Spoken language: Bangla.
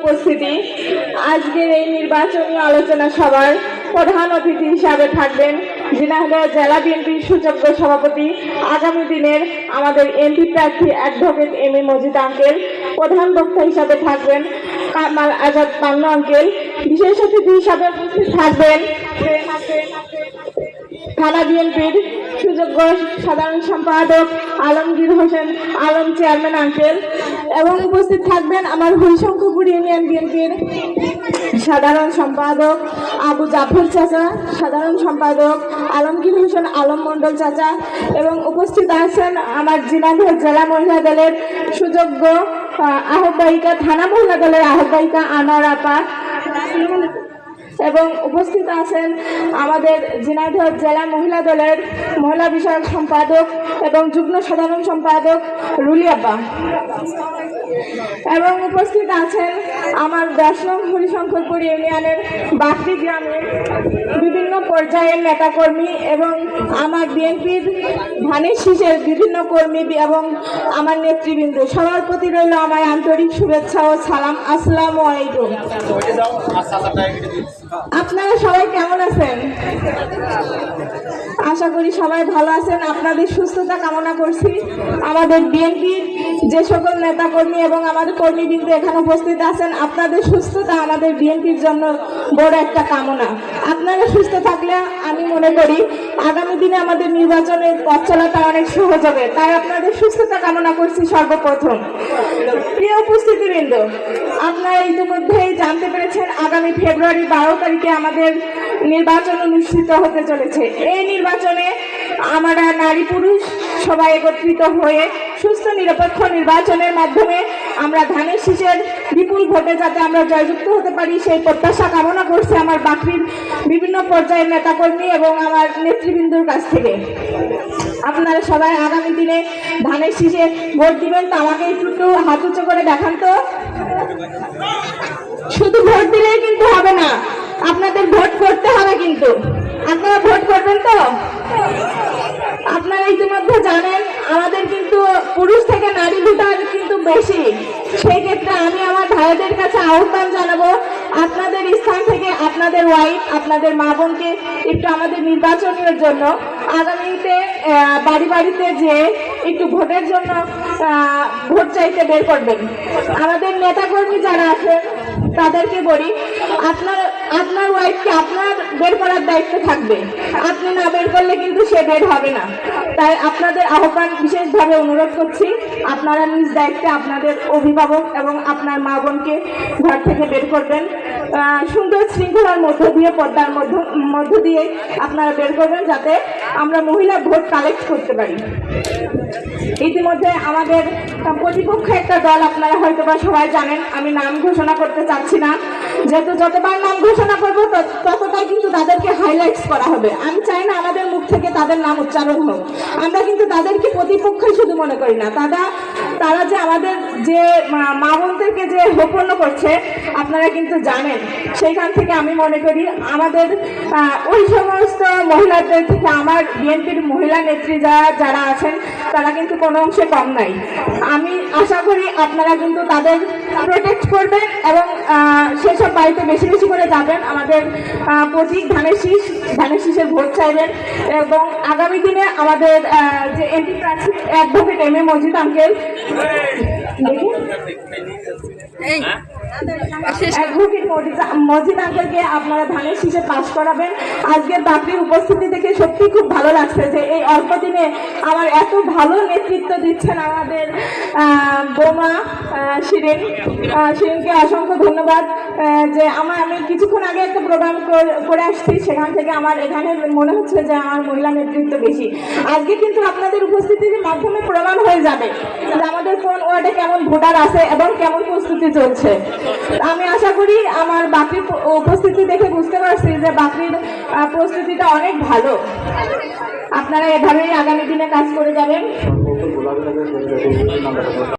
উপস্থিতি। আজকের এই নির্বাচনী আলোচনা সভার প্রধান অতিথি হিসাবে থাকবেন ঝিনাইদহ জেলা বিএনপির সুযোগ্য সভাপতি, আগামী দিনের আমাদের এমপি প্রার্থী advocate M A Majid uncle, প্রধান বক্তা হিসাবে থাকবেন কামাল আজাদ পান্না আঙ্কেল, বিশেষ অতিথি হিসাবে উপস্থিত থাকবেন থানা বিএনপির সুযোগ্য সাধারণ সম্পাদক আলমগীর হোসেন আলম চেয়ারম্যান আঙ্কেল এবং উপস্থিত থাকবেন আমার হরিশঙ্করপুর ইউনিয়ন বিএনপির সাধারণ সম্পাদক আবু জাফর চাচা সাধারণ সম্পাদক আলমগীর হোসেন আলম মণ্ডল চাচা এবং উপস্থিত আছেন আমার জিনাদহ জেলা মহিলা দলের সুযোগ্য আহ, আহ্বায়িকা থানা মহিলা দলের আহ্বায়িকা আনোয়ার আপা। এবং উপস্থিত আছেন আমাদের ঝিনাইদহ জেলা মহিলা দলের মহিলা বিষয়ক সম্পাদক এবং যুগ্ম সাধারণ সম্পাদক রুলি আব্বা এবং উপস্থিত আছেন আমার দশ নং হরিশঙ্করপুর ইউনিয়নের বাকরি গ্রামের বিভিন্ন পর্যায়ের নেতাকর্মী এবং আমার বিএনপির ধানের শীষের বিভিন্ন কর্মী এবং আমার নেতৃবৃন্দ। সবার প্রতি রইল আমার আন্তরিক শুভেচ্ছা ও সালাম। আসসালামু আলাইকুম। আপনারা সবাই কেমন আছেন? আশা করি সবাই ভালো আছেন। আপনাদের সুস্থতা কামনা করছি। আমাদের বিএনপির যে সকল নেতাকর্মী এবং আমাদের কর্মীবৃন্দ এখানে উপস্থিত আছেন, আপনাদের সুস্থতা আমাদের বিএনপির জন্য বড় একটা কামনা। আপনারা সুস্থ থাকলে আমি মনে করি আগামী দিনে আমাদের নির্বাচনের পথ চলাটা অনেক সহজ হবে। তাই আপনাদের সুস্থতা কামনা করছি সর্বপ্রথম। প্রিয় উপস্থিতিবৃন্দ, আপনারা ইতিমধ্যেই পেরেছেন আগামী ফেব্রুয়ারি বারো তারিখে আমাদের নির্বাচন অনুষ্ঠিত হতে চলেছে। এই নির্বাচনে আমরা নারী পুরুষ সবাই একত্রিত হয়ে সুস্থ, নিরপেক্ষ নির্বাচনের মাধ্যমে আমরা ধানের শীষের বিপুল ভোটে যাতে আমরা জয়যুক্ত হতে পারি, সেই প্রত্যাশা কামনা করছে আমার বাকরির বিভিন্ন পর্যায়ের নেতাকর্মী এবং আমার নেতৃবৃন্দর কাছ থেকে। আপনারা সবাই আগামী দিনে ধানের শীষে ভোট দিবেন, তো আমাকে একটু হাত উঁচু করে দেখান তো। শুধু ভোট দিলেই কিন্তু হবে না, আপনাদের ভোট করতে হবে কিন্তু। আপনারা ভোট করবেন তো? আপনারা ইতিমধ্যে জানেন, আমাদের কিন্তু পুরুষ থেকে নারী ভোটার কিন্তু বেশি। সেক্ষেত্রে আমি আমার ভাইদের কাছে আহ্বান জানাব, আপনাদের স্থান থেকে আপনাদের ওয়াইফ আপনাদের মা বোনকে একটু আমাদের নির্বাচনের জন্য, আগামীতে বাড়ি বাড়িতে যে একটু ভোটের জন্য ভোট চাইতে বের করবেন। আমাদের নেতাকর্মী যারা আছেন তাদেরকে বলি, আপনার আপনার ওয়াইফকে আপনার বের করার দায়িত্ব থাকবে। আপনি না বের করলে কিন্তু সে বের হবে না। তাই আপনাদের আহ্বান বিশেষভাবে অনুরোধ করছি, আপনারা নিজ দায়িত্বে আপনাদের অভিভাবক এবং আপনার মা বোনকে ঘর থেকে বের করবেন। সুন্দর শৃঙ্খলার মধ্য দিয়ে, পর্দার মধ্য মধ্য দিয়ে আপনারা বের করবেন যাতে আমরা মহিলা ভোট কালেক্ট করতে পারি। ইতিমধ্যে আমাদের প্রতিপক্ষ একটা দল আপনারা হয়তো বা সবাই জানেন। আমি নাম ঘোষণা করতে চাচ্ছি না। যেহেতু যতবার নাম ঘোষণা করব, তত- ততটাই কিন্তু তাদেরকে হাইলাইটস করা হবে। আমি চাই না আমাদের মুখ থেকে তাদের নাম উচ্চারণ হোক। আমরা কিন্তু তাদেরকে প্রতিপক্ষই শুধু মনে করি না। তারা তারা যে আমাদের যে মা- মা বোনদেরকে যে হোপন্ন করছে, আপনারা কিন্তু জানেন। সেইখান থেকে আমি মনে করি আমাদের ওই সমস্ত মহিলাদের থেকে আমার বিএনপির মহিলা নেত্রী যারা যারা আছেন, তারা কিন্তু কোনো অংশে কম নাই। আমি আশা করি আপনারা কিন্তু তাদের প্রোটেক্ট করবেন এবং সেসব বাড়িতে বেশি বেশি করে যাবেন। আমাদের প্রতীক ধানের শীষ ধানের শীষের ভোট চাইবেন। এবং আগামী দিনে আমাদের যে এমপি প্রার্থী advocate M A Majid uncle দেখুন। মজিদ- আঙ্কেলকে আপনারা ধানের শীষে পাশ করাবেন। আজকের বাপরির উপস্থিতি দেখে সত্যি খুব ভালো লাগছে যে এই অল্প দিনে আমার এত ভালো নেতৃত্ব দিচ্ছেন আমাদের বোমা শিরিন। শিরিনকে অসংখ্য ধন্যবাদ যে আমার, আমি কিছুক্ষণ আগে একটা প্রোগ্রাম করে আসছি, সেখান থেকে আমার এখানে মনে হচ্ছে যে আমার মহিলা নেতৃত্ব বেশি। আজকে কিন্তু আপনাদের উপস্থিতির মাধ্যমে প্রমাণ হয়ে যাবে যে আমাদের কোন ওয়ার্ডে কেমন ভোটার আছে এবং কেমন প্রস্তুতি চলছে। আমি আশা করি আমার বাকরির উপস্থিতি দেখে বুঝতে পারছি যে বাকরির প্রস্তুতিটা অনেক ভালো। আপনারা এভাবেই আগামী দিনে কাজ করে যাবেন।